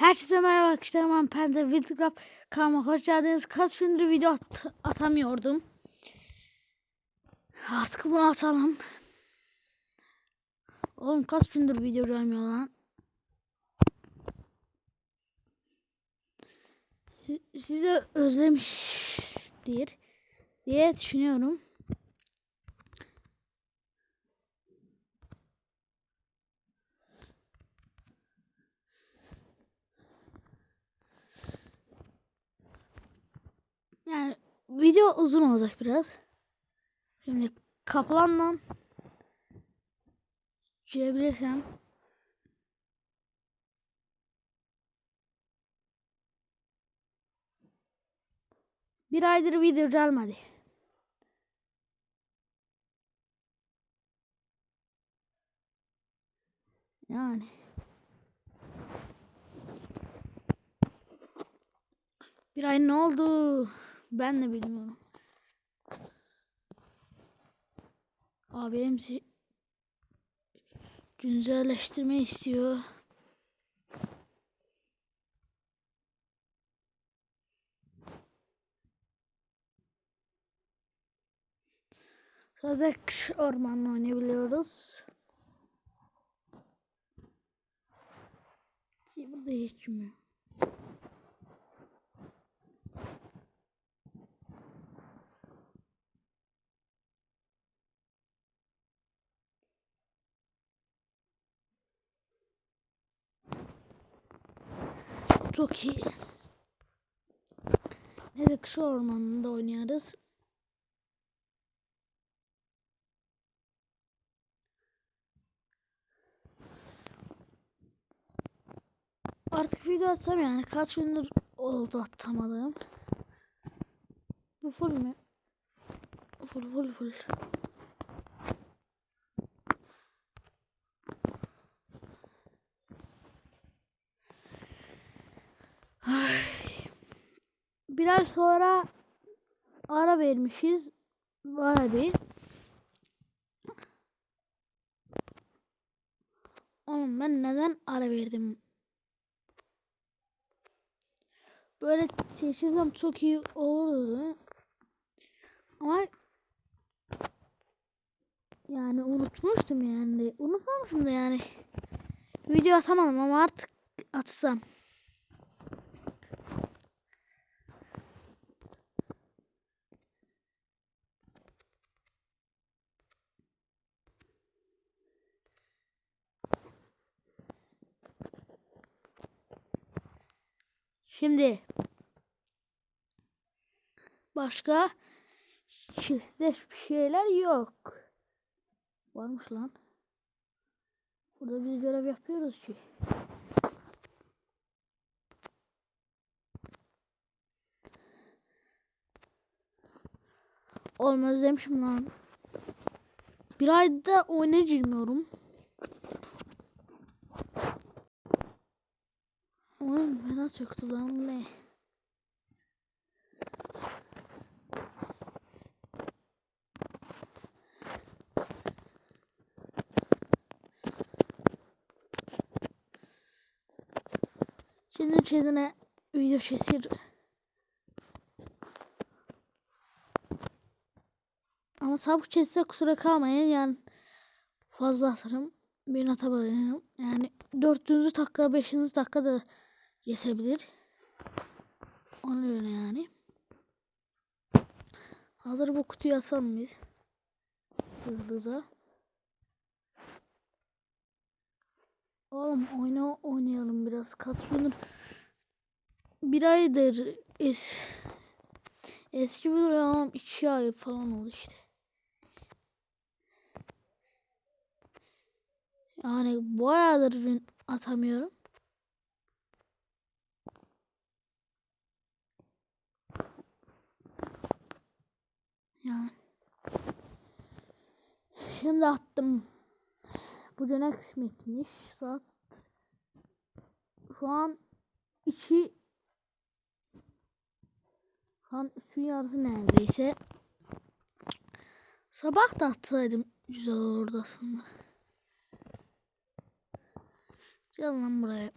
Herkese merhaba arkadaşlar ben Penta Wildcraft kanalıma hoş geldiniz. Kaç gündür video at atamıyordum. Artık bunu atalım. Oğlum kaç gündür video gelmiyor lan. Si- Size özlemiştir diye düşünüyorum. Yani video uzun olacak biraz. Şimdi kaplanla girebilirsem bir aydır video gelmedi. Yani bir ay ne oldu? Ben de bilmiyorum. Abim si- güncelleştirme istiyor. Sadece ormanla oynayabiliyoruz. Ki burada hiç mi? Çok iyi. Neyse kış ormanında oynarız. Artık video atsam yani kaç gündür oldu atamadım. Bu full mü? Full full full. Bir ay sonra ara vermişiz. Var bir. Oğlum ben neden ara verdim? Böyle seçirsem çok iyi olurdu. Ama yani unutmuştum yani. Unutmamışım da yani. Video atamadım ama artık atsam. Şimdi başka çiftleş bir şeyler yok. Varmış lan. Burada biz görev yapıyoruz ki. Oğlum özlemişim lan. Bir ayda oyuna girmiyorum. Oyun fena çöktü lan ne? Şimdi kendine video çekir. Ama çabuk çekse kusura kalmayın yani fazla atarım. Bir atabilirim. Yani dördüncü dakika, beşinci dakika da yesebilir. Ona göre yani. Hazır bu kutuyu asalım biz. Hızlıca. Oğlum oyna oynayalım biraz. Gündür bir aydır es eski bir ama iki ay falan oldu işte. Yani bayağıdır atamıyorum. Şimdi attım. Bu dönem kısmetmiş. Saat şu an 2 şu an 3'ün yarısı neredeyse. Sabah da atsaydım güzel olurdu aslında. Gel lan buraya.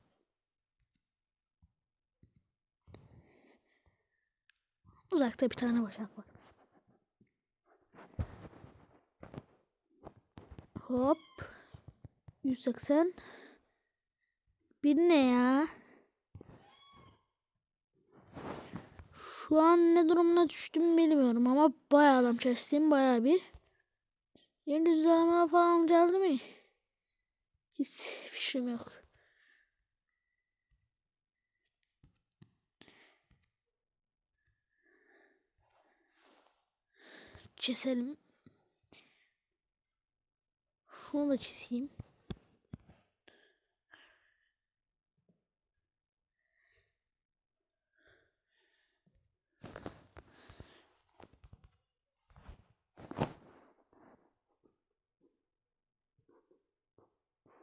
Uzakta bir tane başak var. Hop. 180. Bir ne ya? Şu an ne durumuna düştüm bilmiyorum ama bayağı adam kestim bayağı bir. Yeni düzenleme falan geldi mi? Hiç fikrim yok. Keselim. Şunu da keseyim.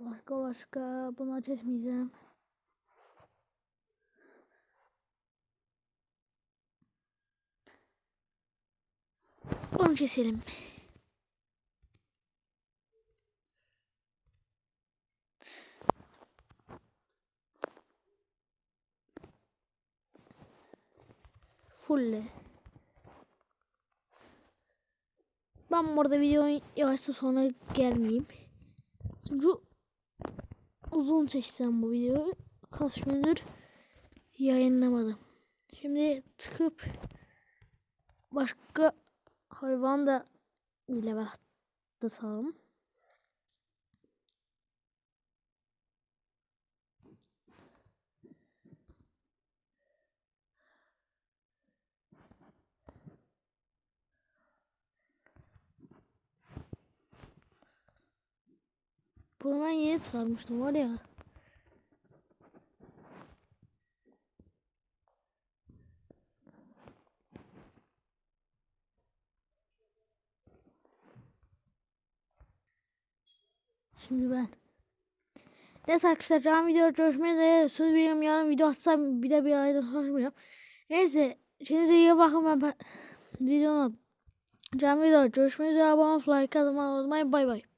Başka başka bunu kesmeyeceğim. Onu keselim. Fulle. Ben burada videonun yavaşça sonra gelmeyeyim. Çünkü uzun çeksem bu videoyu. Kaç gündür yayınlamadım. Şimdi tıkıp başka hayvan da bir level ben yeni çıkarmıştım var ya. Şimdi ben. Neyse arkadaşlar can video görüşmek üzere. Söz veriyorum yarın video atsam bir de bir sonra bilmiyorum. Neyse kendinize iyi bakın ben, ben videonun can video görüşmek üzere. Abone olmayı, like atmayı unutmayın. Bay bay.